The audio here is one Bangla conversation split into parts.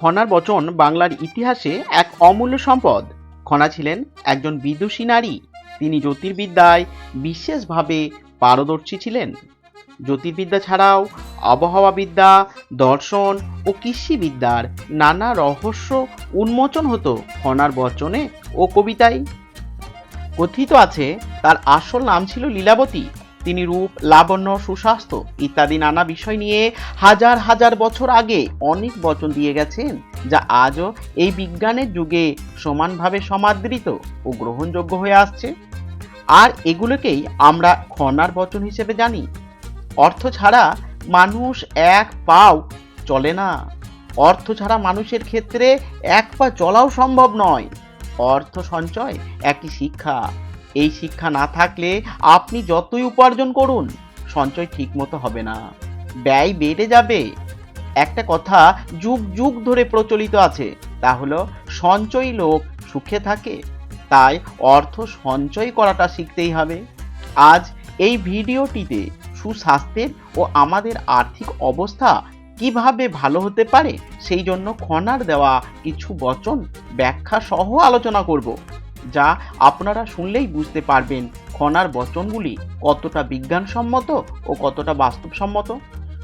খনার বচন বাংলার ইতিহাসে এক অমূল্য সম্পদ। খনা ছিলেন একজন বিদুষী নারী। তিনি জ্যোতির্বিদ্যায় বিশেষভাবে পারদর্শী ছিলেন। জ্যোতির্বিদ্যা ছাড়াও আবহাওয়াবিদ্যা, দর্শন ও কৃষিবিদ্যার নানা রহস্য উন্মোচন হতো খনার বচনে ও কবিতায়। কথিত আছে, তার আসল নাম ছিল লীলাবতী। তিনি রূপ, লাবণ্য, সুস্বাস্থ্য ইত্যাদি নানা বিষয় নিয়ে হাজার হাজার বছর আগে অনেক বচন দিয়ে গেছেন, যা আজও এই বিজ্ঞানের যুগে সমানভাবে সমাদৃত ও গ্রহণযোগ্য হয়ে আসছে। আর এগুলোকেই আমরা খনার বচন হিসেবে জানি। অর্থ ছাড়া মানুষ এক পাও চলে না। অর্থ ছাড়া মানুষের ক্ষেত্রে এক পা চলাও সম্ভব নয়। অর্থ সঞ্চয় একটি শিক্ষা। এই শিক্ষা না থাকলে আপনি যতই উপার্জন করুন, সঞ্চয় ঠিকমতো হবে না। ব্যয় বেড়ে যাবে। একটা কথা যুগ যুগ ধরে প্রচলিত আছে, তা হলো সঞ্চয়ী লোক সুখে থাকে, তাই অর্থ সঞ্চয় করাটা শিখতেই হবে। আজ এই ভিডিওটিতে সুস্বাস্থ্যের ও আমাদের আর্থিক অবস্থা কীভাবে ভালো হতে পারে, সেই জন্য খনার দেওয়া কিছু বচন ব্যাখ্যা সহ আলোচনা করব। যা আপনারা শুনলেই বুঝতে পারবেন খনার বচনগুলি কতটা বিজ্ঞানসম্মত ও কতটা বাস্তবসম্মত।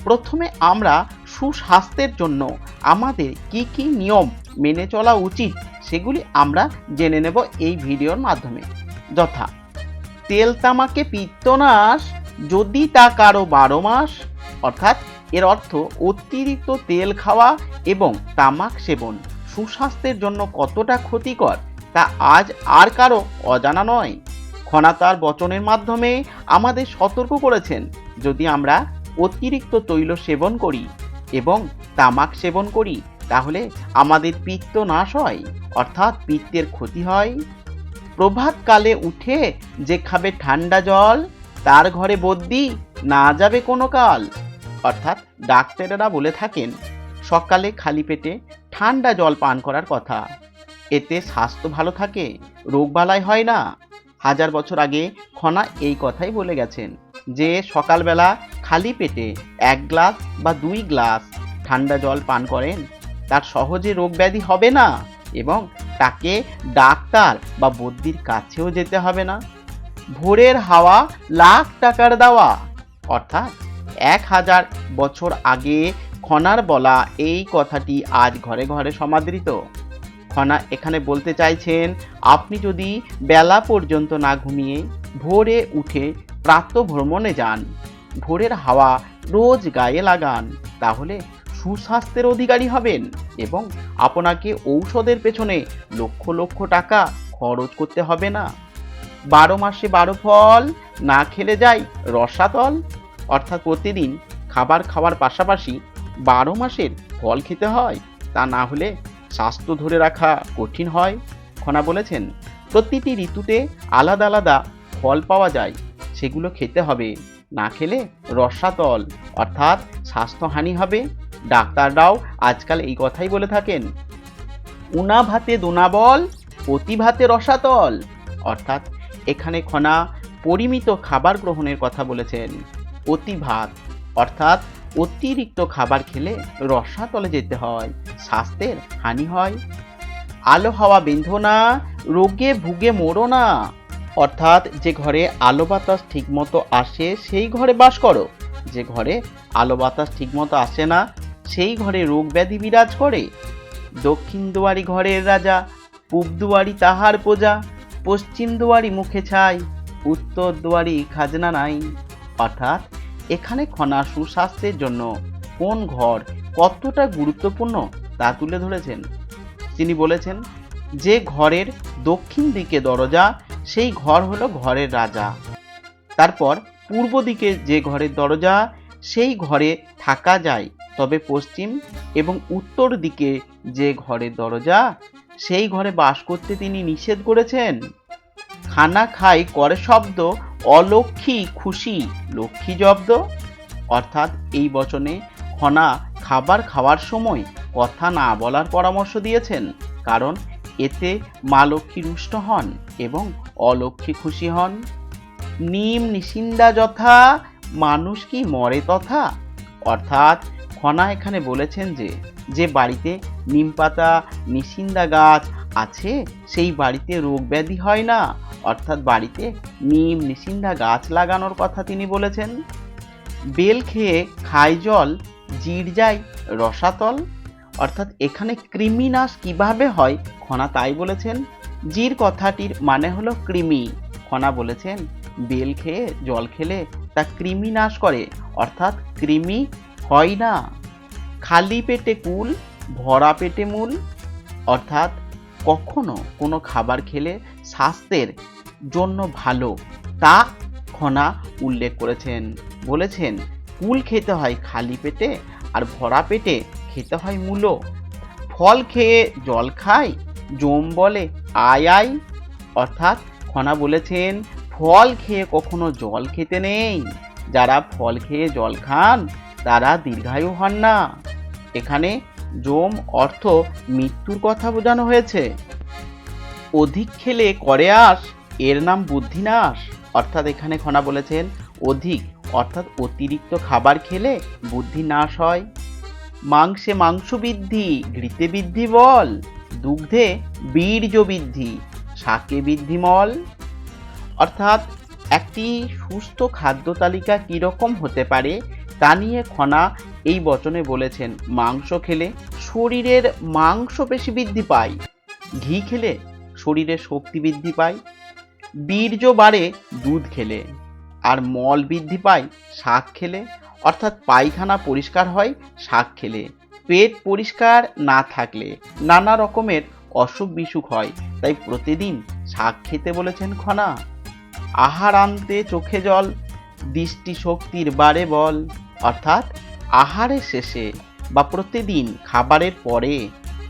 প্রথমে আমরা সুস্বাস্থ্যের জন্য আমাদের কি কি নিয়ম মেনে চলা উচিত সেগুলি আমরা জেনে নেব এই ভিডিওর মাধ্যমে। যথা, তেল তামাকে পিত্তনাশ যদি তা কারও বারো মাস, অর্থাৎ এর অর্থ অতিরিক্ত তেল খাওয়া এবং তামাক সেবন। সুস্বাস্থ্যের জন্য কতটা ক্ষতিকর তা আজ আর কারও অজানা নয়। খনা তার বচনের মাধ্যমে আমাদের সতর্ক করেছেন, যদি আমরা অতিরিক্ত তৈল সেবন করি এবং তামাক সেবন করি, তাহলে আমাদের পিত্ত নাশ হয়, অর্থাৎ পিত্তের ক্ষতি হয়। প্রভাতকালে উঠে যে খাবে ঠান্ডা জল, তার ঘরে বদ্যি না যাবে কোনো কাল, অর্থাৎ ডাক্তারেরা বলে থাকেন, সকালে খালি পেটে ঠান্ডা জল পান করার কথা। এতে স্বাস্থ্য ভালো থাকে, রোগবালাই হয় না। হাজার বছর আগে খনা এই কথাই বলে গেছেন যে, সকালবেলা খালি পেটে এক গ্লাস বা দুই গ্লাস ঠান্ডা জল পান করেন, তার সহজে রোগ ব্যাধি হবে না এবং তাকে ডাক্তার বা বদ্যির কাছেও যেতে হবে না। ভোরের হাওয়া লাখ টাকার দেওয়া। অর্থাৎ এক হাজার বছর আগে খনার বলা এই কথাটি আজ ঘরে ঘরে সমাদৃত। খনা এখানে বলতে চাইছেন, আপনি যদি বেলা পর্যন্ত না ঘুমিয়ে ভোরে উঠে প্রাতঃ ভ্রমণে যান, ভোরের হাওয়া রোজ গায়ে লাগান, তাহলে সুস্বাস্থ্যের অধিকারী হবেন এবং আপনাকে ঔষধের পেছনে লক্ষ লক্ষ টাকা খরচ করতে হবে না। বারো মাসে বারো ফল, না খেলে যাই রসাতল। অর্থাৎ প্রতিদিন খাবার খাওয়ার পাশাপাশি বারো মাসের ফল খেতে হয়, তা না হলে স্বাস্থ্য ধরে রাখা কঠিন হয়। খনা বলেছেন, প্রতিটি ঋতুতে আলাদা আলাদা ফল পাওয়া যায়, সেগুলো খেতে হবে। না খেলে রসাতল, অর্থাৎ স্বাস্থ্যহানি হবে। ডাক্তাররাও আজকাল এই কথাই বলে থাকেন। উনা ভাতে দোনা বল অতি ভাতে রসাতল, অর্থাৎ এখানে খনা পরিমিত খাবার গ্রহণের কথা বলেছেন। অতি ভাত, অর্থাৎ অতিরিক্ত খাবার খেলে রসাতলে যেতে হয়, স্বাস্থ্যের হানি হয়। আলো হাওয়া বেঁধো না, রোগে ভুগে মোড়ো না। অর্থাৎ যে ঘরে আলো বাতাস ঠিকমতো আসে, সেই ঘরে বাস করো। যে ঘরে আলো বাতাস ঠিকমতো আসে না, সেই ঘরে রোগ ব্যাধি বিরাজ করে। দক্ষিণ দুয়ারি ঘরের রাজা, পূব দুয়ারি তাহার প্রজা, পশ্চিম দুয়ারি মুখে ছাই, উত্তর দুয়ারি খাজনা নাই। অর্থাৎ এখানে খনা সুস্বাস্থ্যের জন্য কোন ঘর কতটা গুরুত্বপূর্ণ তা তুলে ধরেছেন। তিনি বলেছেন, যে ঘরের দক্ষিণ দিকে দরজা, সেই ঘর হলো ঘরের রাজা। তারপর পূর্ব দিকে যে ঘরের দরজা, সেই ঘরে থাকা যায়। তবে পশ্চিম এবং উত্তর দিকে যে ঘরের দরজা, সেই ঘরে বাস করতে তিনি নিষেধ করেছেন। খানা খাই করে শব্দ অলক্ষী খুশি লক্ষ্মী জব্দ? অর্থাৎ এই বচনে খনা খাবার খাওয়ার সময় কথা না বলার পরামর্শ দিয়েছেন। কারণ এতে মা লক্ষ্মী রুষ্ট হন এবং অলক্ষ্মী খুশি হন। নিম নিশিন্দা যথা, মানুষ কি মরে তথা? অর্থাৎ খনা এখানে বলেছেন যে যে বাড়িতে নিম পাতা নিশিন্দা গাছ আছে, সেই বাড়িতে রোগ ব্যাধি হয় না। অর্থাৎ বাড়িতে নিম নিশিন্দা গাছ লাগানোর কথা তিনি বলেছেন। বেল খেয়ে খায় জল, জির যায় রসাতল। অর্থাৎ এখানে কৃমিনাশ কীভাবে হয়, খনা তাই বলেছেন। জির কথাটির মানে হলো কৃমি। খনা বলেছেন, বেল খেয়ে, জল খেলে তা কৃমি নাশ করে। অর্থাৎ কৃমি হয় না। খালি পেটে কুল, ভরা পেটে মূল। অর্থাৎ কখনো কোনো খাবার খেলে স্বাস্থ্যের জন্য ভালো, তা খনা উল্লেখ করেছেন। বলেছেন, কুল খেতে হয় খালি পেটে আর ভরা পেটে খেতে হয় মূলো। ফল খেয়ে জল খায় জম বলে আয় আয় অর্থাৎ খনা বলেছেন, ফল খেয়ে কখনো জল খেতে নেই। যারা ফল খেয়ে জল খান, তারা দীর্ঘায়ু হন না। এখানে জম অর্থ মৃত্যুর কথা বোঝানো হয়েছে। অধিক খেলে করে আস এর নাম বুদ্ধিনাশ। অর্থাৎ এখানে খনা বলেছেন, অধিক, অর্থাৎ অতিরিক্ত খাবার খেলে বুদ্ধি নাশ হয়। মাংসে মাংস বৃদ্ধি, ঘৃতে বৃদ্ধি বল, দুগ্ধে বীর্য বৃদ্ধি, শাকে বৃদ্ধি মল। অর্থাৎ একটি সুস্থ খাদ্য তালিকা কীরকম হতে পারে তা নিয়ে খনা এই বচনে বলেছেন, মাংস খেলে শরীরের মাংস মাংসপেশি বৃদ্ধি পায়, ঘি খেলে শরীরে শক্তি বৃদ্ধি পায়। বীর্য বাড়ে দুধ খেলে, আর মল বৃদ্ধি পায় শাক খেলে, অর্থাৎ পায়খানা পরিষ্কার হয় শাক খেলে। পেট পরিষ্কার না থাকলে নানা রকমের অসুখ বিসুখ হয়, তাই প্রতিদিন শাক খেতে বলেছেন খনা। আহার আনতে চোখে জল দৃষ্টি শক্তির বারে বল, অর্থাৎ আহারের শেষে বা প্রতিদিন খাবারের পরে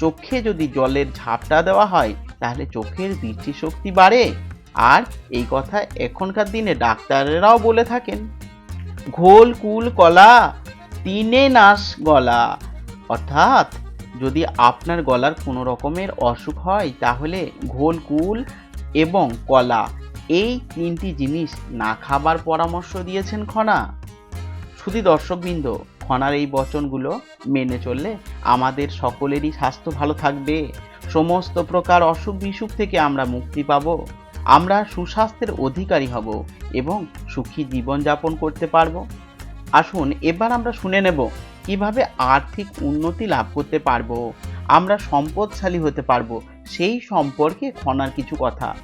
চোখে যদি জলের ঝাপটা দেওয়া হয়, তাহলে চোখের দৃষ্টিশক্তি বাড়ে আর এই কথা এখনকার দিনে ডাক্তারেরাও বলে থাকেন। ঘোল, কুল, কলা, তিনে নাশ গলা। অর্থাৎ যদি আপনার গলার কোনো রকমের অসুখ হয়, তাহলে ঘোল, কুল এবং কলা এই তিনটি জিনিস না খাবার পরামর্শ দিয়েছেন খনা। শুধু দর্শকবৃন্দ, খনার এই বচনগুলো মেনে চললে আমাদের সকলেরই স্বাস্থ্য ভালো থাকবে। সমস্ত প্রকার অসুখ বিসুখ থেকে আমরা মুক্তি পাবো। আমরা সুস্বাস্থ্যের অধিকারী হব এবং সুখী জীবনযাপন করতে পারব। আসুন, এবার আমরা শুনে নেব কীভাবে আর্থিক উন্নতি লাভ করতে পারব, আমরা সম্পদশালী হতে পারব, সেই সম্পর্কে খনার কিছু কথা।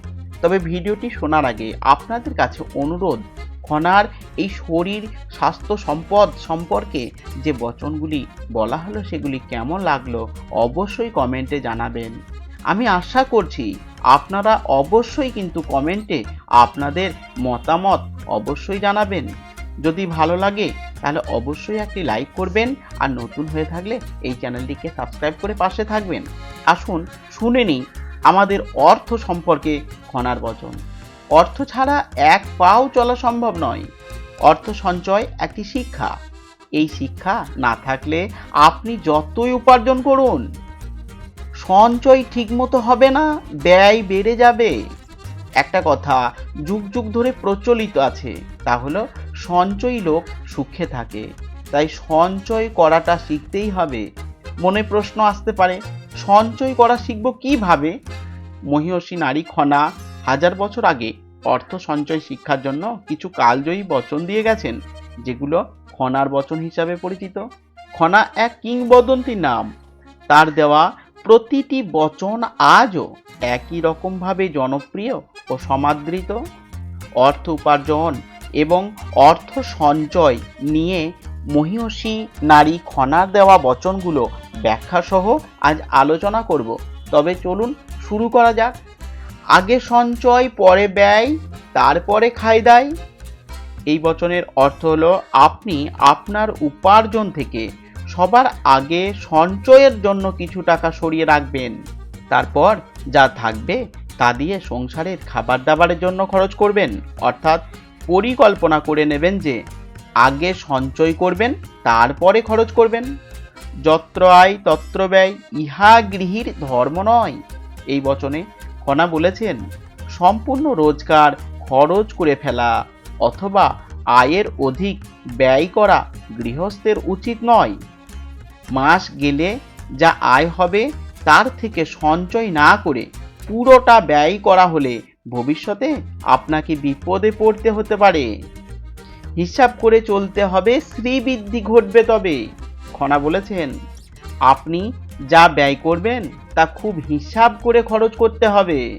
তবে ভিডিওটি শোনার আগে আপনাদের কাছে অনুরোধ, খনার এই শরীর স্বাস্থ্য সম্পদ সম্পর্কে যে বচনগুলি বলা হলো সেগুলি কেমন লাগল অবশ্যই কমেন্টে জানাবেন। আমি আশা করছি আপনারা অবশ্যই কিন্তু কমেন্টে আপনাদের মতামত অবশ্যই জানাবেন। যদি ভালো লাগে, তাহলে অবশ্যই একটি লাইক করবেন আর নতুন হয়ে থাকলে এই চ্যানেলটিকে সাবস্ক্রাইব করে পাশে থাকবেন। আসুন, শুনে নিই আমাদের অর্থ সম্পর্কে খনার বচন। অর্থ ছাড়া এক পাও চলা সম্ভব নয়। অর্থ সঞ্চয় একটি শিক্ষা। এই শিক্ষা না থাকলে আপনি যতই উপার্জন করুন সঞ্চয় ঠিকমতো হবে না, ব্যয় বেড়ে যাবে। একটা কথা যুগ যুগ ধরে প্রচলিত আছে, তা হলো সঞ্চয়ী লোক সুখে থাকে। তাই সঞ্চয় করাটা শিখতেই হবে। মনে প্রশ্ন আসতে পারে, সঞ্চয় করা শিখব কীভাবে? মহিষী নারী খনা হাজার বছর আগে অর্থ সঞ্চয় শিক্ষার জন্য কিছু কালজয়ী বচন দিয়ে গেছেন, যেগুলো খনার বচন হিসাবে পরিচিত। খনা এক কিংবদন্তি নাম। তার দেওয়া প্রতিটি বচন আজও একই রকমভাবে জনপ্রিয় ও সমাদৃত। অর্থ উপার্জন এবং অর্থ সঞ্চয় নিয়ে মহিষী নারী খনার দেওয়া বচনগুলো ব্যাখ্যাসহ আজ আলোচনা করব। তবে চলুন শুরু করা যাক। আগে সঞ্চয়, পরে ব্যয়, তারপরে খাই দায় এই বচনের অর্থ হলো আপনি আপনার উপার্জন থেকে সবার আগে সঞ্চয়ের জন্য কিছু টাকা সরিয়ে রাখবেন। তারপর যা থাকবে তা দিয়ে সংসারের খাবার দাবারের জন্য খরচ করবেন। অর্থাৎ পরিকল্পনা করে নেবেন যে আগে সঞ্চয় করবেন, তারপরে খরচ করবেন। যত্র আয়, তত্র ব্যয়, ইহা গৃহীর ধর্ম নয়। এই বচনে খনা বলেছেন, সম্পূর্ণ রোজগার খরচ করে ফেলা অথবা আয়ের অধিক ব্যয় করা গৃহস্থের উচিত নয়। মাস গেলে যা আয় হবে, তার থেকে সঞ্চয় না করে পুরোটা ব্যয় করা হলে ভবিষ্যতে আপনাকে বিপদে পড়তে হতে পারে। হিসাব করে চলতে হবে, শ্রীবৃদ্ধি ঘটবে তবে। খনা বলেছেন, আপনি যা ব্যয় করবেন, তা খুব হিসাব করে খরচ করতে হবে।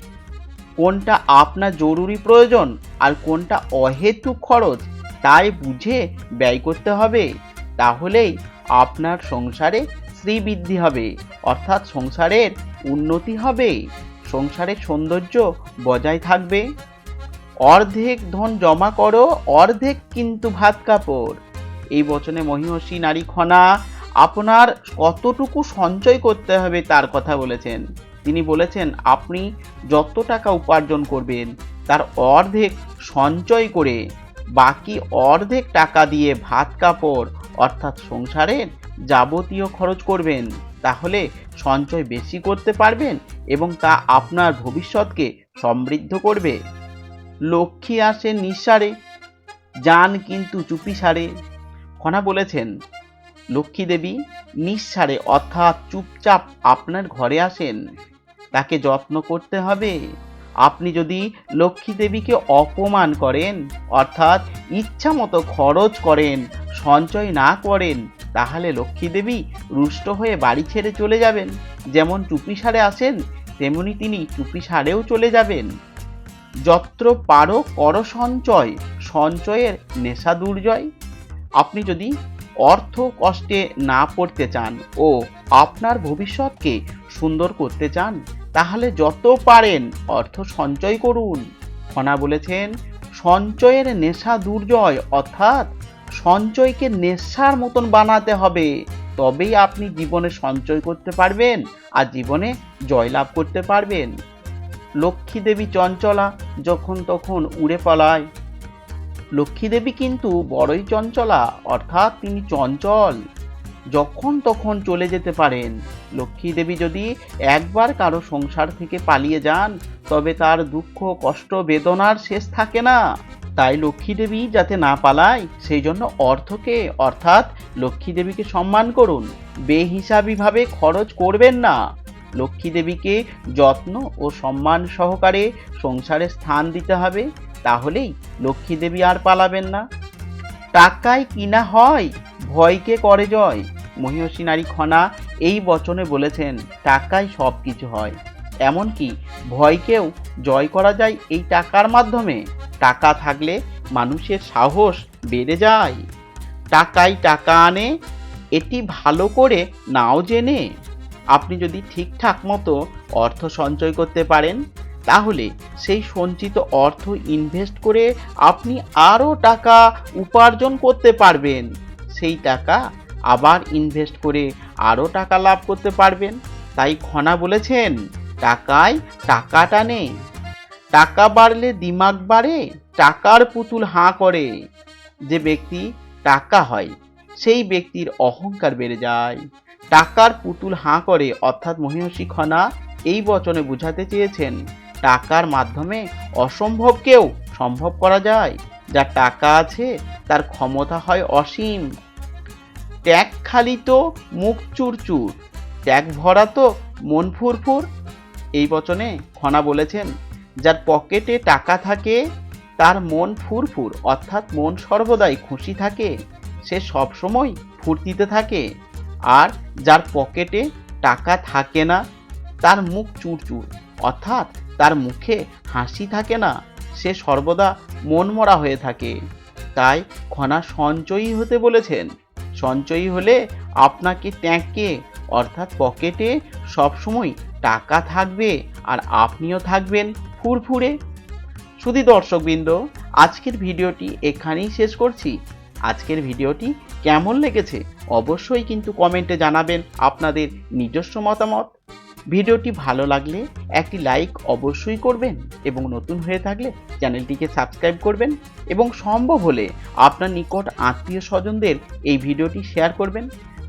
কোনটা আপনার জরুরি প্রয়োজন আর কোনটা অহেতুক খরচ, তাই বুঝে ব্যয় করতে হবে। তাহলেই আপনার সংসারে শ্রীবৃদ্ধি হবে, অর্থাৎ সংসারের উন্নতি হবে, সংসারের সৌন্দর্য বজায় থাকবে। অর্ধেক ধন জমা করো, অর্ধেক কিন্তু ভাত কাপড়। এই বচনে মহিষী নারী খনা আপনার কতটুকু সঞ্চয় করতে হবে তার কথা বলেছেন। তিনি বলেছেন, আপনি যত টাকা উপার্জন করবেন, তার অর্ধেক সঞ্চয় করে, বাকি অর্ধেক টাকা দিয়ে ভাত কাপড় অর্থাৎ সংসারের যাবতীয় খরচ করবেন, তাহলে সঞ্চয় বেশি করতে পারবেন এবং তা আপনার ভবিষ্যৎকে সমৃদ্ধ করবে। লক্ষ্মী আসে নিঃসারে, যান কিন্তু চুপি সারে খনা বলেছেন, লক্ষ্মী দেবী, নিঃসারে অর্থাৎ চুপচাপ আপনার ঘরে আসেন। তাকে যত্ন করতে হবে। আপনি যদি লক্ষ্মী দেবীকে অপমান করেন, অর্থাৎ ইচ্ছা মতো খরচ করেন সঞ্চয় না করেন, তাহলে লক্ষ্মী দেবী রুষ্ট হয়ে বাড়ি ছেড়ে চলে যাবেন। যেমন চুপি সারে আসেন, তেমনি তিনি চুপি সারেও চলে যাবেন। যত্র পারো কর সঞ্চয়, সঞ্চয়ের নেশা দুর্জয়। আপনি যদি অর্থ কষ্টে না পড়তে চান ও আপনার ভবিষ্যৎকে সুন্দর করতে চান, তাহলে যত পারেন অর্থ সঞ্চয় করুন। খনা বলেছেন, সঞ্চয়ের নেশা দুর্জয়, অর্থাৎ সঞ্চয়কে নেশার মতন বানাতে হবে। তবেই আপনি জীবনে সঞ্চয় করতে পারবেন আর জীবনে জয়লাভ করতে পারবেন। লক্ষ্মী দেবী চঞ্চলা যখন তখন উড়ে পালায়। লক্ষ্মী দেবী কিন্তু বড়ই চঞ্চলা, অর্থাৎ তিনি চঞ্চল। যখন তখন চলে যেতে পারেন। লক্ষ্মী দেবী যদি একবার কারও সংসার থেকে পালিয়ে যান, তবে তার দুঃখ, কষ্ট, বেদনার শেষ থাকে না। তাই লক্ষ্মী দেবী যাতে না পালায়, সেই জন্য অর্থকে, অর্থাৎ লক্ষ্মী দেবীকে সম্মান করুন। বেহিসাবিভাবে খরচ করবেন না। লক্ষ্মী দেবীকে যত্ন ও সম্মান সহকারে সংসারে স্থান দিতে হবে, তাহলেই লক্ষ্মী দেবী আর পালাবেন না। টাকায় কিনা হয় ভয়কে করে জয়? মহিষী নারী খনা এই বচনে বলেছেন, টাকায় সব কিছু হয়। এমনকি ভয়কেও জয় করা যায় এই টাকার মাধ্যমে। টাকা থাকলে মানুষের সাহস বেড়ে যায়। টাকায় টাকা আনে, এটি ভালো করে নাও জেনে। আপনি যদি ঠিকঠাক মতো অর্থ সঞ্চয় করতে পারেন, তাহলে সেই সঞ্চিত অর্থ ইনভেস্ট করে আপনি আরও টাকা উপার্জন করতে পারবেন। সেই টাকা আবার ইনভেস্ট করে আরও টাকা লাভ করতে পারবেন। তাই খনা বলেছেন টাকায় টাকাটা নেই টাকা বাড়লে দিমাগ বাড়ে, টাকার পুতুল হাঁ করে। যে ব্যক্তি টাকা হয়, সেই ব্যক্তির অহংকার বেড়ে যায়। টাকার পুতুল হাঁ করে, অর্থাৎ মহিষী খনা এই বচনে বুঝাতে চেয়েছেন, টাকার মাধ্যমে অসম্ভবকেও সম্ভব করা যায়। যার টাকা আছে, তার ক্ষমতা হয় অসীম। ট্যাগ খালি তো মুখ চুরচুর ট্যাগ ভরা তো মন ফুরফুর। এই বচনে খনা বলেছেন যার পকেটে টাকা থাকে, তার মন ফুরফুর, অর্থাৎ মন সর্বদাই খুশি থাকে। সে সবসময় ফুর্তিতে থাকে। আর যার পকেটে টাকা থাকে না, তার মুখ চুরচুর, অর্থাৎ তার মুখে হাসি থাকে না, সে সর্বদা মনমরা হয়ে থাকে। তাই খনা সঞ্চয়ী হতে বলেছেন। সঞ্চয়ী হলে আপনাকে ট্যাঁকে অর্থাৎ পকেটে সবসময় টাকা থাকবে আর আপনিও থাকবেন। ফুরফুরে। শুধু দর্শকবৃন্দ, আজকের ভিডিওটি এখানেই শেষ করছি। আজকের ভিডিওটি কেমন লেগেছে অবশ্যই কিন্তু কমেন্টে জানাবেন আপনাদের নিজস্ব মতামত। ভিডিওটি ভালো লাগলে একটি লাইক অবশ্যই করবেন এবং নতুন হয়ে থাকলে চ্যানেলটিকে সাবস্ক্রাইব করবেন এবং সম্ভব হলে আপনার নিকট আত্মীয় স্বজনদের এই ভিডিওটি শেয়ার করবেন।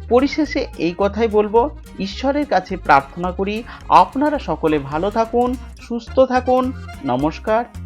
পরিশেষে এই কথাই বলব, ঈশ্বরের কাছে প্রার্থনা করি, আপনারা সকলে ভালো থাকুন, সুস্থ থাকুন, নমস্কার।